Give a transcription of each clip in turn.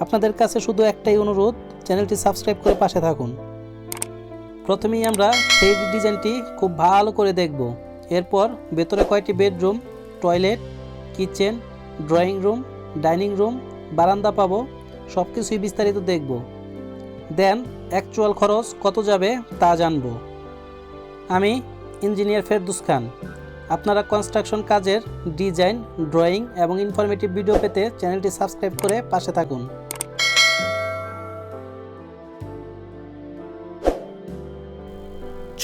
আপনাদের কাছে শুধু একটাই অনুরোধ, চ্যানেলটি সাবস্ক্রাইব করে পাশে থাকুন। প্রথমেই আমরা থ্রি ডিজাইনটি খুব ভালো করে দেখব। এরপর ভেতরে কয়টি bedroom, toilet, kitchen, drawing room, dining room, বারান্দা পাবো সব কিছুই বিস্তারিত দেখব। দেন অ্যাকচুয়াল খরচ কত যাবে তা জানব। আমি ইঞ্জিনিয়ার ফেরদুস খান। আপনারা কনস্ট্রাকশন কাজের ডিজাইন, ড্রয়িং এবং ইনফরমেটিভ ভিডিও পেতে চ্যানেলটি সাবস্ক্রাইব করে পাশে থাকুন।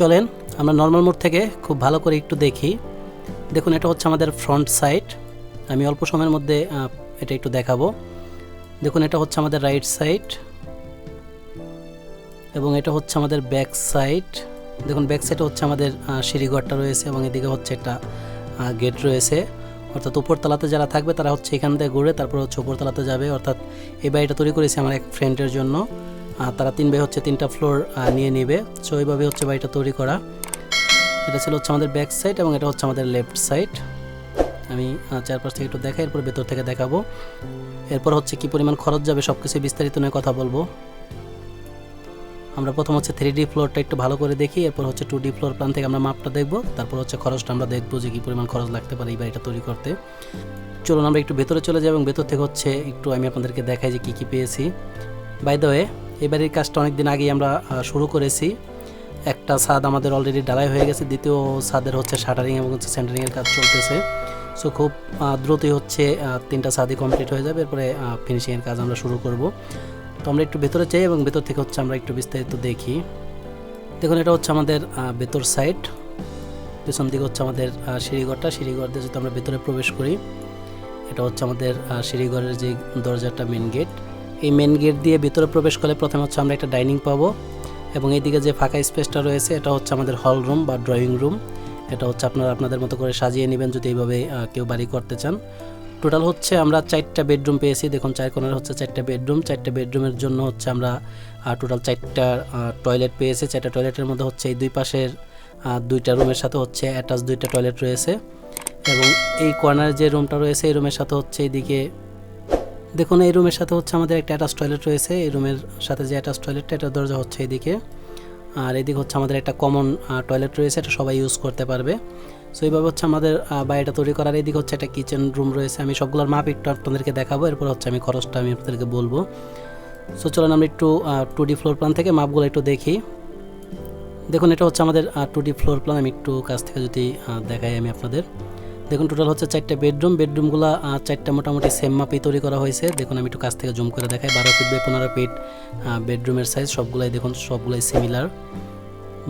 চলেন, আমরা নর্মাল মোড থেকে খুব ভালো করে একটু দেখি। দেখুন, এটা হচ্ছে আমাদের ফ্রন্ট সাইড আমি অল্প সময়ের মধ্যে এটা একটু দেখাবো। দেখুন, এটা হচ্ছে আমাদের রাইট সাইড এবং এটা হচ্ছে আমাদের ব্যাক সাইড দেখুন ব্যাক সাইডে হচ্ছে আমাদের সিঁড়িঘরটা রয়েছে এবং এদিকে হচ্ছে একটা গেট রয়েছে। অর্থাৎ উপরতলাতে যারা থাকবে, তারা হচ্ছে এখান থেকে ঘুরে তারপর হচ্ছে উপরতলাতে যাবে। অর্থাৎ এই বাড়িটা তৈরি করেছি আমার এক ফ্রেন্ডের জন্য। তারা তিন ভাই হচ্ছে তিনটা ফ্লোর নিয়ে নেবে। সো এইভাবে হচ্ছে বাড়িটা তৈরি করা। এটা ছিল হচ্ছে আমাদের ব্যাক সাইড এবং এটা হচ্ছে আমাদের লেফট সাইড আমি চারপাশ থেকে একটু দেখাই, এরপর ভেতর থেকে দেখাবো। এরপর হচ্ছে কি পরিমাণ খরচ যাবে সব কিছু বিস্তারিত নিয়ে কথা বলব। আমরা প্রথম হচ্ছে থ্রি ডি ফ্লোরটা একটু ভালো করে দেখি, এরপর হচ্ছে টু ডি ফ্লোর প্ল্যান থেকে আমরা মাপটা দেখব। তারপর হচ্ছে খরচটা আমরা দেখব যে কী পরিমাণ খরচ লাগতে পারে এই বাড়িটা তৈরি করতে। চলুন আমরা একটু ভেতরে চলে যাই এবং ভেতর থেকে হচ্ছে একটু আমি আপনাদেরকে দেখাই যে কী কী পেয়েছি। বাই দ্য ওয়ে এই বাড়ির কাজটা অনেক দিন আগেই আমরা শুরু করেছি। একটা ছাদ আমাদের অলরেডি ডালাই হয়ে গেছে, দ্বিতীয় ছাদের হচ্ছে শাটারিং এবং হচ্ছে সেন্টারিংয়ের কাজ চলতেছে। সো খুব দ্রুতই হচ্ছে তিনটা ছাদই কমপ্লিট হয়ে যাবে, এরপরে ফিনিশিংয়ের কাজ আমরা শুরু করব। তো আমরা একটু ভেতরে চাই এবং ভেতর থেকে হচ্ছে আমরা একটু বিস্তারিত দেখি। দেখুন, এটা হচ্ছে আমাদের ভেতর সাইড পেছন দিকে হচ্ছে আমাদের সিঁড়িঘরটা। সিঁড়িঘর দিয়ে যদি আমরা ভেতরে প্রবেশ করি, এটা হচ্ছে আমাদের সিঁড়িঘরের যে দরজাটা মেন গেট এই মেন গেট দিয়ে ভিতরে প্রবেশ করলে প্রথমে হচ্ছে আমরা একটা ডাইনিং পাবো এবং এইদিকে যে ফাঁকা স্পেসটা রয়েছে, এটা হচ্ছে আমাদের হল রুম বা ড্রয়িং রুম এটা হচ্ছে আপনারা আপনাদের মতো করে সাজিয়ে নেবেন যদি এইভাবে কেউ বাড়ি করতে চান। টোটাল হচ্ছে আমরা চারটা বেডরুম পেয়েছি। দেখুন, চার কোণের হচ্ছে চারটা বেডরুম চারটা বেডরুমের জন্য হচ্ছে আমরা টোটাল চারটা টয়লেট পেয়েছি। চারটা টয়লেটের মধ্যে হচ্ছে এই দুই পাশের দুইটা রুমের সাথে হচ্ছে অ্যাটাচ দুইটা টয়লেট রয়েছে। এবং এই কর্নারে যে রুমটা রয়েছে, এই রুমের সাথে হচ্ছে এইদিকে দেখুন, এই রুমের সাথে হচ্ছে আমাদের একটা অ্যাটাচ টয়লেট রয়েছে। এই রুমের সাথে যে অ্যাটাচ টয়লেটটা এটার দরজা হচ্ছে এদিকে। আর এদিকে হচ্ছে আমাদের একটা কমন টয়লেট রয়েছে, এটা সবাই ইউজ করতে পারবে। সো এইভাবে হচ্ছে আমাদের বাড়িটা তৈরি করার এদিকে হচ্ছে একটা কিচেন রুম রয়েছে। আমি সবগুলোর মাপ একটু আপনাদেরকে দেখাবো, এরপর হচ্ছে আমি খরচটা আমি আপনাদেরকে বলব। সো চলুন আমরা একটু টু ডি ফ্লোর প্ল্যান থেকে মাপগুলো একটু দেখি। দেখুন, এটা হচ্ছে আমাদের টু ডি ফ্লোর প্ল্যান আমি একটু কাছ থেকে যদি দেখাই আমি আপনাদের। দেখুন টোটাল হচ্ছে চারটা বেডরুম বেডরুমগুলো চারটা মোটামুটি সেম মাপেই তৈরি করা হয়েছে। দেখুন, আমি একটু কাছ থেকে জুম করে দেখাই। বারো ফিট বাই পনেরো ফিট বেডরুমের সাইজ সবগুলাই দেখুন, সবগুলাই সিমিলার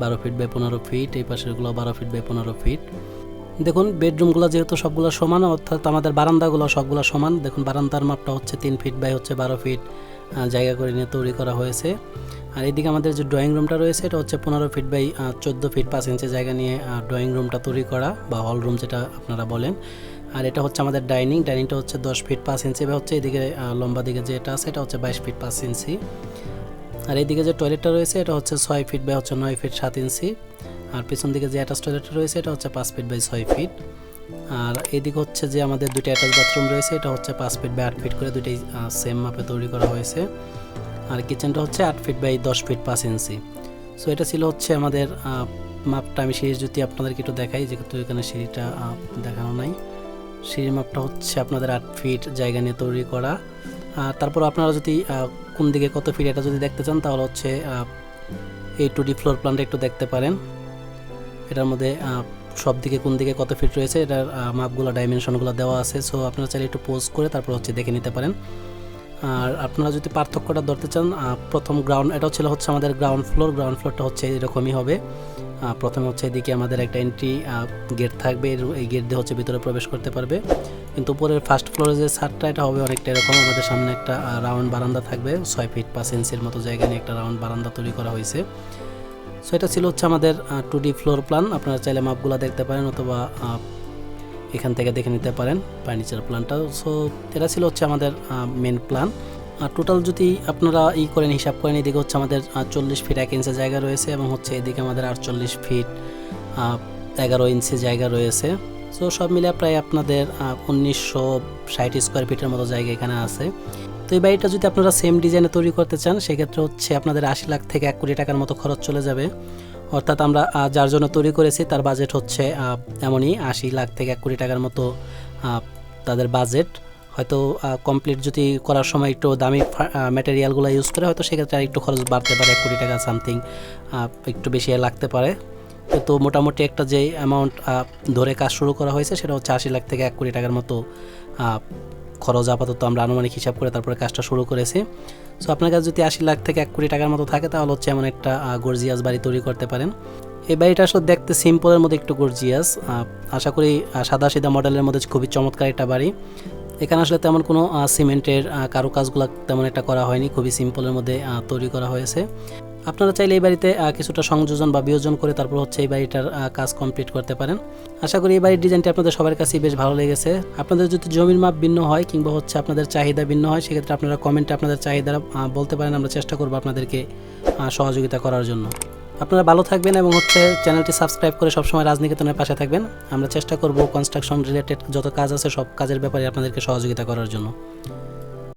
বারো ফিট বাই পনেরো ফিট এই পাশেরগুলো বারো ফিট বাই পনেরো ফিট দেখুন বেডরুমগুলো যেহেতু সবগুলো সমান, অর্থাৎ আমাদের বারান্দাগুলো সবগুলো সমান, দেখুন বারান্দার মাপটা হচ্ছে তিন ফিট বাই হচ্ছে বারো ফিট জায়গা করে নিয়ে তৈরি করা হয়েছে। আর এদিকে আমাদের যে ড্রয়িং রুমটা রয়েছে, এটা হচ্ছে পনেরো ফিট বাই চোদ্দ ফিট পাঁচ ইঞ্চি জায়গা নিয়ে ড্রয়িং রুমটা তৈরি করা, বা হল রুম যেটা আপনারা বলেন। আর এটা হচ্ছে আমাদের ডাইনিং ডাইনিংটা হচ্ছে দশ ফিট পাঁচ ইঞ্চি বা হচ্ছে এদিকে লম্বা দিকে যেটা আছে, এটা হচ্ছে বাইশ ফিট পাঁচ ইঞ্চি আর এইদিকে যে টয়লেটটা রয়েছে, এটা হচ্ছে ছয় ফিট বাই হচ্ছে নয় ফিট সাত ইঞ্চি আর পেছন দিকে যে অ্যাটাচ টয়লেটটা রয়েছে, এটা হচ্ছে পাঁচ ফিট বাই ছয় ফিট আর এদিকে হচ্ছে যে আমাদের দুটো অ্যাটাচ বাথরুম রয়েছে, এটা হচ্ছে পাঁচ ফিট বাই আট ফিট করে দুটোই সেম মাপে তৈরি করা হয়েছে। আর কিচেনটা হচ্ছে আট ফিট বাই দশ ফিট পাঁচ ইঞ্চি সো এটা ছিল হচ্ছে আমাদের মাপটা আমি সিঁড়ি যদি আপনাদেরকে একটু দেখাই, যেহেতু এখানে সিঁড়িটা দেখানো নাই। সিঁড়ির মাপটা হচ্ছে আপনাদের আট ফিট জায়গা নিয়ে তৈরি করা। আর তারপর আপনারা যদি কোন দিকে কত ফিট এটা যদি দেখতে চান, তাহলে হচ্ছে এই টু ডি ফ্লোর প্ল্যানটা একটু দেখতে পারেন। এটার মধ্যে সব দিকে কোন দিকে কত ফিট রয়েছে, এটার মাপগুলো ডাইমেনশনগুলো দেওয়া আছে। সো আপনারা চাইলে একটু পোজ করে তারপর হচ্ছে দেখে নিতে পারেন। আর আপনারা যদি পার্থক্যটা ধরতে চান প্রথম গ্রাউন্ড এটা ছিল হচ্ছে আমাদের গ্রাউন্ড ফ্লোর গ্রাউন্ড ফ্লোরটা হচ্ছে এরকমই হবে। প্রথমে হচ্ছে এদিকে আমাদের একটা এন্ট্রি গেট থাকবে এই গেট দিয়ে হচ্ছে ভিতরে প্রবেশ করতে পারবে। কিন্তু উপরের ফার্স্ট ফ্লোরে যে ছাদটা, এটা হবে অনেকটা এরকম। আমাদের সামনে একটা রাউন্ড বারান্দা থাকবে, ছয় ফিট পাঁচ ইঞ্চির মতো জায়গা নিয়ে একটা রাউন্ড বারান্দা তৈরি করা হয়েছে। সো এটা ছিল হচ্ছে আমাদের টু ডি ফ্লোর প্ল্যান আপনারা চাইলে মাপগুলো দেখতে পারেন অথবা এখান থেকে দেখে নিতে পারেন ফার্নিচার প্ল্যানটা সো এটা ছিল হচ্ছে আমাদের মেন প্ল্যান আর টোটাল যদি আপনারা ই করেন, হিসাব করেন, এদিকে হচ্ছে আমাদের চল্লিশ ফিট এক ইঞ্চি জায়গা রয়েছে এবং হচ্ছে এদিকে আমাদের আটচল্লিশ ফিট এগারো ইঞ্চি জায়গা রয়েছে। সো সব মিলে প্রায় আপনাদের উনিশশো ষাট স্কোয়ার ফিটের মতো জায়গা এখানে আছে। তো এই বাড়িটা যদি আপনারা সেম ডিজাইনে তৈরি করতে চান, সেক্ষেত্রে হচ্ছে আপনাদের আশি লাখ থেকে এক কোটি টাকার মতো খরচ চলে যাবে। অর্থাৎ আমরা যার জন্য তৈরি করেছি, তার বাজেট হচ্ছে এমনই আশি লাখ থেকে এক কোটি টাকার মতো তাদের বাজেট হয়তো কমপ্লিট যদি করার সময় একটু দামি ম্যাটেরিয়ালগুলো ইউজ করে, হয়তো সেক্ষেত্রে আর একটু খরচ বাড়তে পারে, এক কোটি টাকা সামথিং একটু বেশি লাগতে পারে। তো মোটামুটি একটা যে অ্যামাউন্ট ধরে কাজ শুরু করা হয়েছে, সেটা হচ্ছে আশি লাখ থেকে এক কোটি টাকার মতো খরচ আপাতত আমরা আনুমানিক হিসাব করে তারপরে কাজটা শুরু করেছি। সো আপনার কাছে যদি আশি লাখ থেকে এক কোটি টাকার মতো থাকে, তাহলে হচ্ছে এমন একটা গর্জিয়াস বাড়ি তৈরি করতে পারেন। এই বাড়িটা আসলে দেখতে সিম্পলের মধ্যে একটু গর্জিয়াস আশা করি সাদা সিধা মডেলের মধ্যে খুবই চমৎকার একটা বাড়ি। এখানে আসলে তেমন কোনো সিমেন্টের কারুকাজগুলো তেমন একটা করা হয়নি, খুবই সিম্পলের মধ্যে তৈরি করা হয়েছে। আপনারা চাইলে এই বাড়িতে কিছুটা সংযোজন বা বিয়োজন করে তারপর হচ্ছে এই বাড়িটার কাজ কমপ্লিট করতে পারেন। আশা করি এই বাড়ির ডিজাইনটি আপনাদের সবার কাছেই বেশ ভালো লেগেছে। আপনাদের যদি জমির মাপ ভিন্ন হয় কিংবা হচ্ছে আপনাদের চাহিদা ভিন্ন হয়, সেক্ষেত্রে আপনারা কমেন্টে আপনাদের চাহিদা বলতে পারেন। আমরা চেষ্টা করব আপনাদেরকে সহযোগিতা করার জন্য। আপনারা ভালো থাকবেন এবং হচ্ছে চ্যানেলটি সাবস্ক্রাইব করে সবসময় রাজনীতিনের পাশে থাকবেন। আমরা চেষ্টা করব কনস্ট্রাকশন রিলেটেড যত কাজ আছে সব কাজের ব্যাপারে আপনাদেরকে সহযোগিতা করার জন্য।